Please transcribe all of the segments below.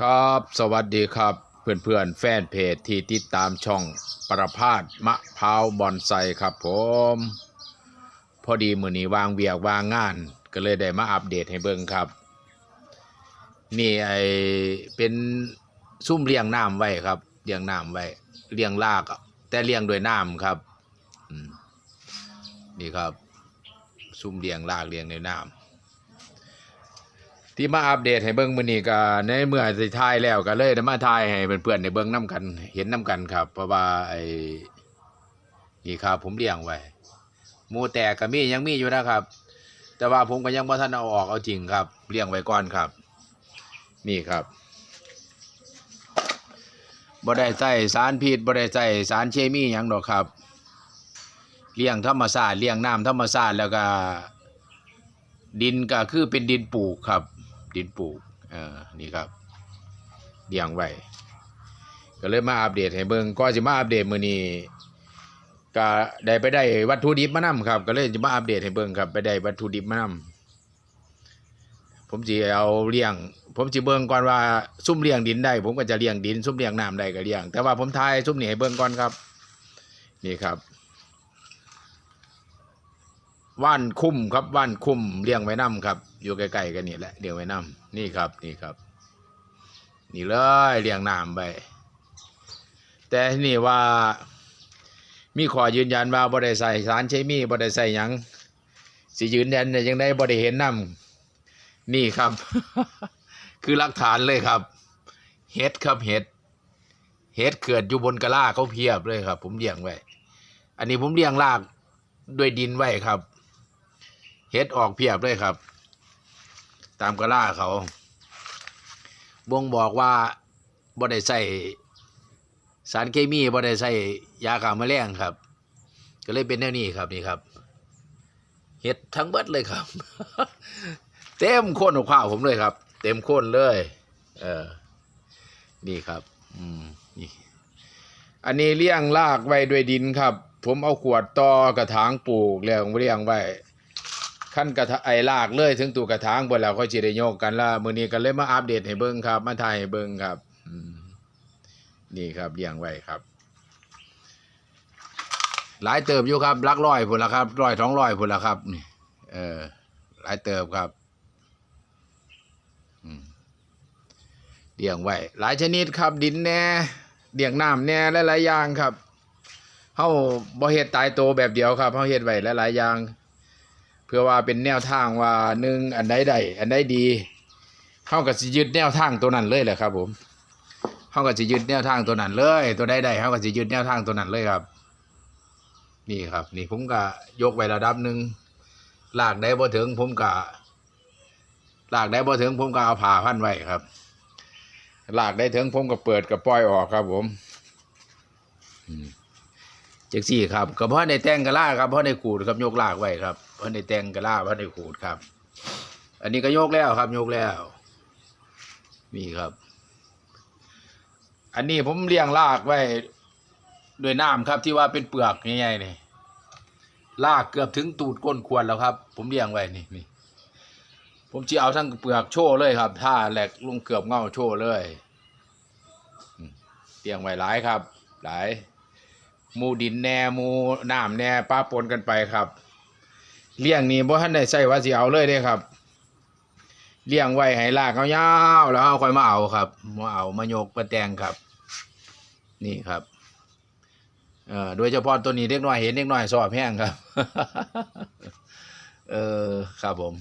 ครับสวัสดีครับเพื่อนเพื่อนๆแฟนเพจที่ติดตามช่องประพาสมะพร้าวบอนไซครับผม พอดีมือนี้วางเบียกวางงาน ก็เลยได้มาอัปเดตให้เบิ่งครับ นี่ไอเป็นซุ่มเลี้ยงน้ำไว้ครับเลี้ยงน้ำไว้เลี้ยงลากแต่เลี้ยงด้วยน้ำครับนี่ครับซุ่มเลี้ยงลากเลี้ยงด้วยน้ำ ที่มาอัปเดตให้เบิ่งมื้อนี้ก็ในเมื่อสิถ่ายแล้วก็เลยได้มาถ่ายให้เพื่อนๆได้เบิ่งนํกัน เห็นนํกันครับ เพราะว่าไอ้นี่ครับ ผมเลี้ยงไว้หมูแตกก็มียังมีอยู่นะครับ แต่ว่าผมก็ยังบ่ทันเอาออกเอาจริงครับเลี้ยงไว้ก่อนครับ นี่ครับบ่ได้ใส่สารพิษบ่ได้ใส่สารเคมีหยังดอกครับเลี้ยงธรรมชาติเลี้ยงน้ำธรรมชาติแล้วก็ดินก็คือเป็นดินปลูกครับ ดินปลูกเออนี่ครับเลี้ยงไว้ก็เลยมาอัปเดตให้เบิ่งก็สิมาอัปเดตมื้อนี้ก็ได้ไปได้วัตถุดิบมานํครับ ก็เลยจะมาอัปเดตให้เบิ่งครับ ไปได้วัตถุดิบมานํผมสิเอาเลี้ยง ผมสิเบิ่งก่อนว่าซุ่มเลี้ยงดินได้ ผมก็จะเลี้ยงดินซุ่มเลี้ยงน้ำได้ก็เลี้ยง แต่ว่าผมทายซุ่มนี่ให้เบิ่งก่อนครับ นี่ครับ ว่านคุ้มครับว่านคุ้มเลี้ยงไว้น้ำครับ อยู่ใกล้ๆกันนี่แหละเลี้ยงไว้น้ำนี่ครับนี่ครับ นี่เลยเลี้ยงน้ำไปแต่ที่นี่ว่า มีขอยืนยันว่าบ่ได้ใส่สารเคมีบ่ได้ใส่หยังสิยืนยันได้ยังได้บ่ได้เห็นน้ำนี่ครับ คือหลักฐานเลยครับเฮ็ดครับเฮ็ดเฮ็ดเกิดอยู่บนกระลาเขาเพียบเลยครับ ผมเลี้ยงไว้ อันนี้ผมเลี้ยงรากด้วยดินไว้ครับ เฮ็ดออกเพียบเลยครับ ตามกระล่าเขาบ่งบอกว่าบ่ได้ใส่สารเคมีบ่ได้ใส่ยาฆ่าแมลงครับ ก็เลยเป็นแนวนี้ครับนี่ครับเฮ็ดทั้งเบิดเลยครับ เต็มโคนของข้าวผมเลยครับ เต็มโคนเลย เออ นี่ครับ อืมนี่อันนี้เลี้ยงรากไว้ด้วยดินครับ ผมเอาขวดต่อกระถางปลูกแล้วเลี้ยงไว้ ขั้นกระไอลากเลยถึงตัวกระถางบนแล้วค่อยสิได้โยกกันละมือนี้ก็เลยมาอัปเดตให้เบิ่งครับ มาถ่ายให้เบิ่งครับนี่ครับเลี้ยงไว้ครับ หลายเติบอยู่ครับหลักร้อยพุ่นละครับร้อยสองร้อยพุ่นละครับนี่เออหลายเติบครับเลี้ยงไว้หลายชนิดครับดินแน่เลี้ยงน้ำแน่หลายๆอย่างครับเฮาบ่เฮ็ดตายโตวแบบเดียวครับเฮาเฮ็ดไว้หลายๆอย่าง พื่อว่าเป็นแนวทางว่าหนึ่งอันใดใดอันใดดีเขาก็สิยึดแนวทางตัวนั้นเลยแหละครับ ผมเขาก็สิยึดแนวทางตัวนั้นเลย ตัวใดใดเขาก็สิยึดแนวทางตัวนั้นเลยครับ นี่ครับ นี่ผมก็ยกไว้ระดับหนึ่งลากได้บ่ถึง ผมก็ลากได้บ่ถึง ผมก็เอาผ่าพันไว้ครับลากได้ถึงผมก็เปิดก็ปล่อยออกครับ ผม อืม จังสี่ครับก็เพราะในแตงกะลาครับพราะในขูดครับยกลากไว้ครับพราะในแตงกะลาพราะในขูดครับ อันนี้ก็ยกแล้วครับยกแล้วนี่ครับ อันนี้ผมเลี้ยงลากไว้ด้วยน้ำครับ ที่ว่าเป็นเปลือกใหญ่ๆนี่ลากเกือบถึงตูดก้นควรแล้วครับ ผมเลี้ยงไว้นี่นี่ผมจะเอาทั้งเปลือกโชว์เลยครับถ้าแหลกลงเกือบเงาโชว์เลยเลี้ยงไว้หลายครับ หลาย หมูดินแหน่หมูน้ำแหน่ป้าปนกันไปครับ เลี้ยงนี่บ่ทันได้ใส่ว่าสิเอาเลยเด้ครับ เลี้ยงไว้ให้ลากเอายาวแล้วเอาค่อยมาเอาครับมาเอามาโยกมาแตงครับ นี่ครับเอ่อโดยเฉพาะตัวนี้เด็กน้อยเห็นเด็กน้อยสอบแห้งครับ เออครับผม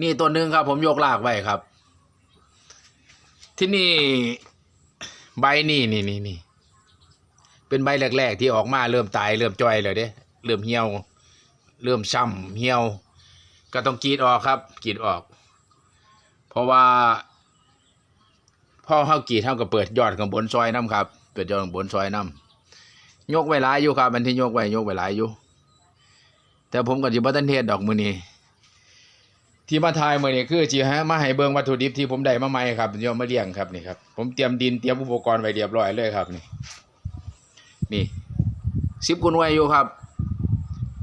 นี่ตัวหนึ่งครับ ผมยกลากไว้ครับ ที่นี่ใบนี่นี่นี่นี่ เป็นใบแรก ๆ ที่ออกมาเริ่มตายเริ่มจ้อยเลยเด้เริ่มเหี่ยว เริ่มช้ำเหี่ยว ก็ต้องกรีดออกครับกรีดออก เพราะว่าพ่อเฮากรีดเฮาก็เปิดยอดข้างบนซอยน้ำครับ เปิดยอดข้างบนซอยน้ำยกไว้หลายอยู่ครับมันที่ยกไว้ยกไว้หลายอยู่ แต่ผมก็สิบ่ทันเฮ็ดดอกมือนี้ที่มาทายมือนี้คือสิให้มาให้เบิ่งวัตถุดิบที่ผมได้มาใหม่ครับเดี๋ยวมาเลี้ยงครับนี่ครับผมเตรียมดินเตรียมอุปกรณ์ไว้เรียบร้อยเลยครับนี่ นี่สิบกุนไว้อยู่ครับ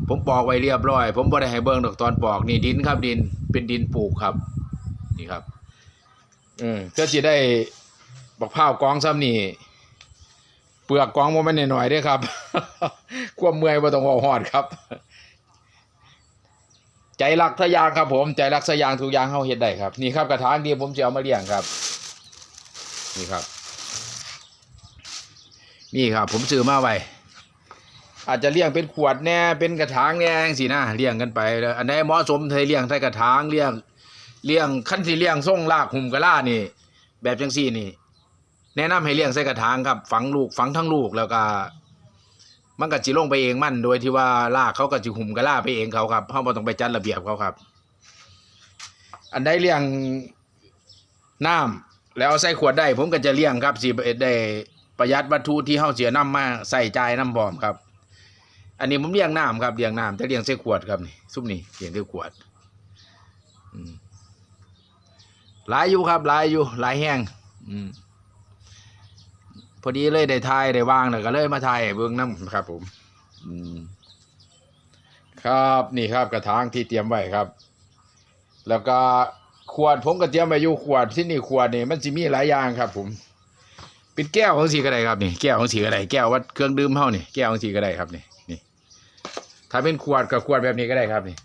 ผมปอกไว้เรียบร้อย ผมบ่ได้ให้เบิ่งดอกตอนปอกนี่ดินครับดินเป็นดินปลูกครับ นี่ครับเออเพื่อสิได้บักพร้ากองซ้ำนี่เปลือกกองบ่แม่นหน้อยๆด้อครับ ความเมื่อยบ่ต้องเอาฮอดครับ ใจรักทะยางครับ ผมใจรักสยางทุกอย่างเฮาเฮ็ดได้ครับ นี่ครับกระถางเดียวผมจะเอามาเลี้ยงครับ นี่ครับ นี่ครับ ผมซื้อมาไว้อาจจะเลี้ยงเป็นขวดแน่เป็นกระถางแน่จังซี่นะเลี้ยงกันไปแล้วอันไหนเหมาะสมไทยเลี้ยงใส่กระถางเลี้ยงเลี้ยงคันสิเลี้ยงส่งลากหุ่มกระลานี่ แบบจังซี่นี่ แนะนำให้เลี้ยงใส่กระถางครับ ฝังลูกฝังทั้งลูกแล้วก็ มันก็สิลงไปเองมั่นโดยที่ว่าลากเขาก็สิหุ่มกระลาไปเองเขาครับเฮาบ่ต้องไปจัดระเบียบเขาครับ อันใดเลี้ยงน้ำแล้วใส่ขวดได้ ผมก็จะเลี้ยงครับสิได้ ประหยัดวัตถุที่เฮาเสียน้ำมาใส่ใจน้ำบอมครับ อันนี้ผมเลี้ยงน้ำครับเลี้ยงน้ำแต่เลี้ยงใส่ขวดครับนี่ซุปนี่เลี้ยงใส่ขวดหลายอยู่ครับหลายอยู่หลายแห้งอพอดีเลยได้ทายได้วางแล้วก็เลยมาทายเบิ่งน้ำครับผมครับนี่ครับกระถางที่เตรียมไว้ครับ แล้วก็ขวดผมก็เตรียมไว้อยู่ขวดที่นี่ขวดนี่มันสิมีหลายอย่างครับผม เป็นแก้วของสีก็ได้ครับนี่แก้วของสีก็ได้แก้ววัดเครื่องดื่มเฮานี่แก้วของสีก็ได้ครับนี่นี่ ถ้าเป็นขวดกับขวดแบบนี้ก็ได้ครับนี่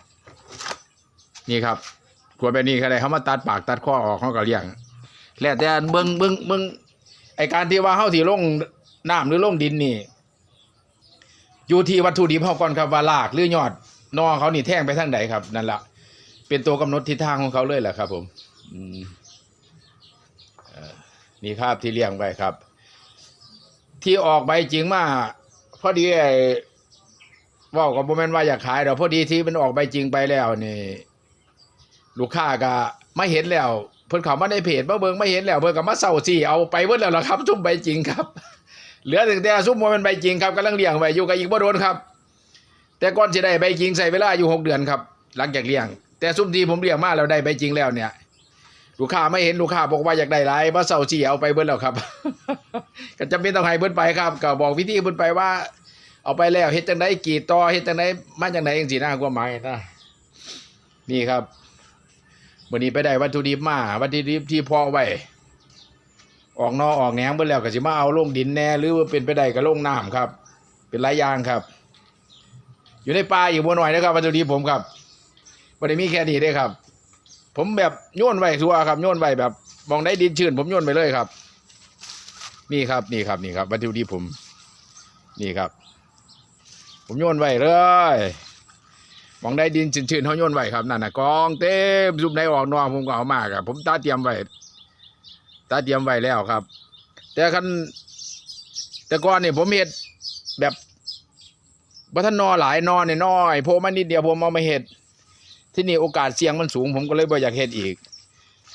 นี่ครับขวดแบบนี้ก็ได้เขามาตัดปากตัดข้อออกเขาก็เลี้ยงแล้วแต่เบิ้งเบิ้งเบิ้งไอการที่ว่าเฮาสิลงน้ำหรือลงดินนี่ อยู่ที่วัตถุดิบเฮาก่อนครับว่าลากหรือยอดนอเขานี่แท่งไปทางใดครับนั่นแหละเป็นตัวกำหนดทิศทางของเขาเลยแหละครับ ผม อืมเออ นี่ครับที่เลี้ยงไว้ครับ ที่ออกใบจริงมาพอดีไอ้ว่ากับโมเมนว่าอยากขายดอกพอดีที่มันออกใบจริงไปแล้วนี่ ลูกค้าก็ไม่เห็นแล้ว เพิ่นเขามาในเพจมาเบิ่งไม่เห็นแล้ว เพิ่นก็มาเศร้าซี่เอาไปเบิดแล้วล่ะครับซุ่มใบจริงครับ เหลือแต่แต่ซุ่มโมเมนใบจริงครับกำลังเลี้ยงไว้อยู่กับอีกบ่โดนครับ แต่ก่อนสิได้ใบจริงใส่เวลาอยู่หกเดือนครับ หลังจากเลี้ยง แต่ซุ่มที่ผมเลี้ยงมาแล้วได้ใบจริงแล้วเนี่ย ลูกค้าไม่เห็นลูกค้าบอกว่าอยากได้หลายมาเศร้าซี่เอาไปเบิดแล้วครับ ก็จำเป็นต้องให้เพิ่นไปครับก็บอกวิธีเพิ่นไปว่า เอาไปแล้วเฮ็ดจังไดกรีดต่อเฮ็ดจังไดมาจังไดจังซี่นะควาหมายนะนี่ครับวันนี้ไปได้วัตถุดิบมาวัตถุดิบที่พาะไว้ออกนอออกแหนงเบิดแล้วก็สิมาเอาลงดินแน่หรือว่าเป็นไปได้ก็ลงน้ำครับ เป็นหลายอย่างครับ อยู่ในป่าอีกบ่หน่อยนะครับวัตถุดิบผมครับบ่ได้มีแค่นี้เด้ครับ ผมแบบโยนไว้ทั่วครับโยนไว้แบบมองได้ดินชื้นผมโยนไปเลยครับ นี่ครับนี่ครับนี่ครับวัตถุดิบผม นี่ครับ ผมโยนไว้เลยมองได้ดินชื้นๆเขาโยนไว้ครับนั่นนะกองเต็มซุมได้ออกนอกผมก็เอามาครับผมตาเตรียมไว้ตาเตรียมไว้แล้วครับ แต่คันแต่ก่อนนี่ผมเห็ดแบบบัทนนอหลายนอนเนี่ยน้อยโผล่มานิดเดียวผมเอามาเห็ด ที่นี่โอกาสเสี่ยงมันสูง ผมก็เลยบ่อยากเห็ดอีก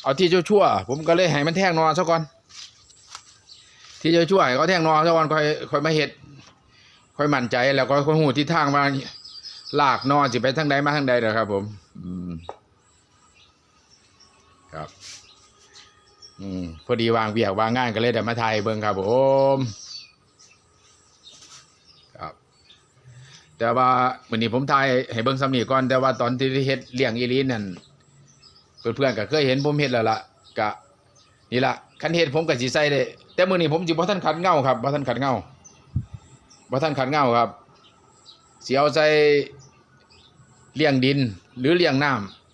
เอาที่ชั่วๆผมก็เลยให้มันแท่งนอนซะก่อน ที่ชั่วๆให้เขาแท่งนอนซะก่อนค่อยค่อยมาเห็ดค่อยมั่นใจแล้วก็ค่อยหูทิศทางว่าลากนอนสิไปทางใดมาทางใดนะครับ ผม อืมครับ อืมพอดีวางเบียกวางงานก็เลยได้มาถ่ายเบิ่งครับผมครับ แต่ว่าวันนี้ผมถ่ายให้เบิ่งสำนีก่อน แต่ว่าตอนที่เฮ็ดเลี้ยงอีลีนั่นเพื่อนๆก็เคยเห็นผมเฮ็ดแล้วล่ะกะนี่ล่ะคันเฮ็ดผมก็สิใส่ได้แต่มื้อนี้ผมสิบ่ทันขัดเงาครับบ่ทันขัดเงาบ่ท่านขัดเงาครับเสียวใส่เลี้ยงดินหรือเลี้ยงน้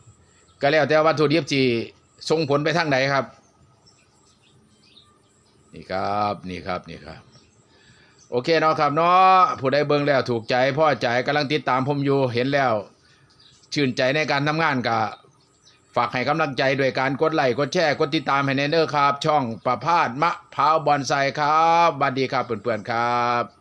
ำก็แล้วแต่วัตถุดิบที่ส่งผลไปทางไหนครับ นี่ครับนี่ครับนี่ครับ โอเคเนาะครับเนาะผู้ใดเบิ่งแล้วถูกใจพ่อใจกำลังติดตามผมอยู่เห็นแล้ว ชื่นใจในการทำงานก็ฝากให้กำลังใจด้วยการกดไลค์กดแชร์กดติดตามให้แน่เด้อครับ ช่องประพาสมะพร้าวบอนไซครับบัดดีครับเพื่อนๆครับ